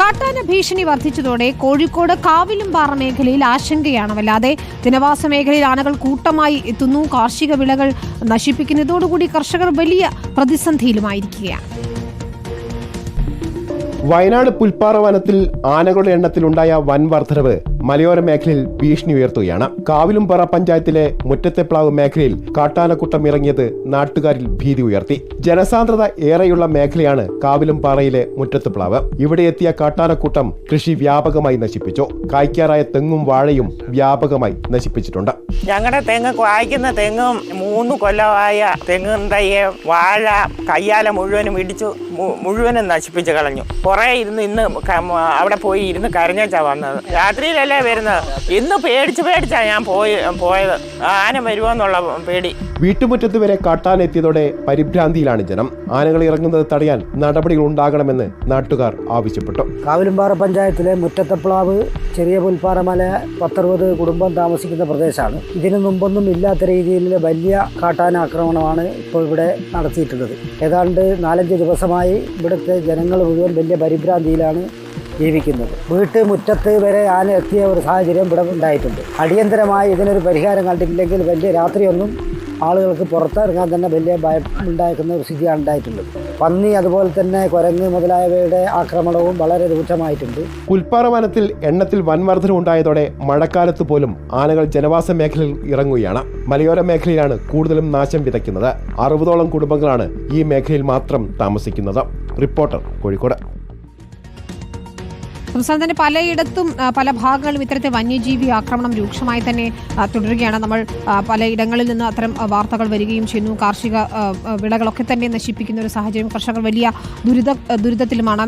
കാട്ടാന ഭീഷണി വർദ്ധിച്ചതോടെ കോഴിക്കോട് കാവിലുംപാറ മേഖലയിൽ ആശങ്കയാണ്. വല്ലാതെ ജനവാസ മേഖലയിൽ ആനകൾ കൂട്ടമായി എത്തുന്നു. കാർഷിക വിളകൾ നശിപ്പിക്കുന്നതോടുകൂടി കർഷകർ വലിയ പ്രതിസന്ധിയിലുമായിരിക്കുകയാണ്. വയനാട് പുൽപ്പാറ വനത്തിൽ ആനകളുടെ എണ്ണത്തിലുണ്ടായ വൻ വർധനവ് മലയോര മേഖലയിൽ ഭീഷണി ഉയർത്തുകയാണ്. കാവിലുംപാറ പഞ്ചായത്തിലെ മുറ്റത്തെപ്ലാവ് മേഖലയിൽ കാട്ടാനക്കൂട്ടം ഇറങ്ങിയത് നാട്ടുകാരിൽ ഭീതി ഉയർത്തി. ജനസാന്ദ്രത ഏറെയുള്ള മേഖലയാണ് കാവിലുംപാറയിലെ മുറ്റത്തെപ്ലാവ് ഇവിടെ എത്തിയ കാട്ടാനക്കൂട്ടം കൃഷി വ്യാപകമായി നശിപ്പിച്ചു. കായ്ക്കാറായ തെങ്ങും വാഴയും വ്യാപകമായി നശിപ്പിച്ചിട്ടുണ്ട്. ഞങ്ങളുടെ തെങ്ങ് കായ്ക്കുന്ന തെങ്ങും മൂന്ന് കൊല്ലമായ തെങ്ങും വാഴ കയ്യാല മുഴുവനും ഇടിച്ചു മുഴുവനും നശിപ്പിച്ചു കളഞ്ഞു. കുറേ ഇരുന്ന് ഇന്ന് അവിടെ പോയി ഇരുന്ന് കരഞ്ഞാ വന്നത്. രാത്രിയിലല്ലേ വരുന്നത്. ഇന്ന് പേടിച്ച് പേടിച്ചാ ഞാൻ പോയി പോയത്. ആന വരുമോ എന്നുള്ള പേടി. വീട്ടുമുറ്റത്ത് വരെ കാട്ടാനെത്തിയതോടെ പരിഭ്രാന്തിയിലാണ് ജനം. ആനകൾ ഇറങ്ങുന്നത് തടയാൻ നടപടികൾ ഉണ്ടാകണമെന്ന് നാട്ടുകാർ ആവശ്യപ്പെട്ടു. കാവിലുംപാറ പഞ്ചായത്തിലെ മുറ്റത്തപ്ലാവ് ചെറിയ പുൽപ്പാറ മല പത്തറുപത് കുടുംബം താമസിക്കുന്ന പ്രദേശമാണ്. ഇതിനു മുമ്പൊന്നും ഇല്ലാത്ത രീതിയിൽ വലിയ കാട്ടാന ആക്രമണമാണ് ഇപ്പോൾ ഇവിടെ നടത്തിയിട്ടുള്ളത്. ഏതാണ്ട് നാലഞ്ച് ദിവസമായി ഇവിടുത്തെ ജനങ്ങൾ മുഴുവൻ വലിയ പരിഭ്രാന്തിയിലാണ് ജീവിക്കുന്നത്. വീട്ട് മുറ്റത്ത് വരെ ആന എത്തിയ ഒരു സാഹചര്യം ഇവിടെ ഉണ്ടായിട്ടുണ്ട്. അടിയന്തരമായി ഇതിനൊരു പരിഹാരം കണ്ടിട്ടില്ലെങ്കിൽ വലിയ രാത്രിയൊന്നും ആളുകൾക്ക് പുറത്തിറങ്ങാൻ തന്നെ വലിയ ഭയം ഉണ്ടാക്കുന്ന ഒരു സ്ഥിതിയാണ് ഉണ്ടായിട്ടുള്ളത്. പന്നി അതുപോലെ തന്നെ കുരങ്ങ് മുതലായവയുടെ ആക്രമണവും വളരെ രൂക്ഷമായിട്ടുണ്ട്. പുൽപ്പാറ വനത്തിൽ എണ്ണത്തിൽ വൻവർധന ഉണ്ടായതോടെ മഴക്കാലത്ത് പോലും ആനകൾ ജനവാസ മേഖലയിൽ ഇറങ്ങുകയാണ്. മലയോര മേഖലയിലാണ് കൂടുതലും നാശം വിതയ്ക്കുന്നത്. അറുപതോളം കുടുംബങ്ങളാണ് ഈ മേഖലയിൽ മാത്രം താമസിക്കുന്നത്. റിപ്പോർട്ടർ കോഴിക്കോട്. സംസ്ഥാനത്തിന്റെ പലയിടത്തും പല ഭാഗങ്ങളിലും ഇത്തരത്തെ വന്യജീവി ആക്രമണം രൂക്ഷമായി തന്നെ തുടരുകയാണ്. നമ്മൾ പലയിടങ്ങളിൽ നിന്ന് അത്തരം വാർത്തകൾ വരികയും ചെയ്യുന്നു. കാർഷിക വിളകളൊക്കെ തന്നെ നശിപ്പിക്കുന്ന ഒരു സാഹചര്യം കർഷകർ വലിയ ദുരിത ദുരിതത്തിലുമാണ്.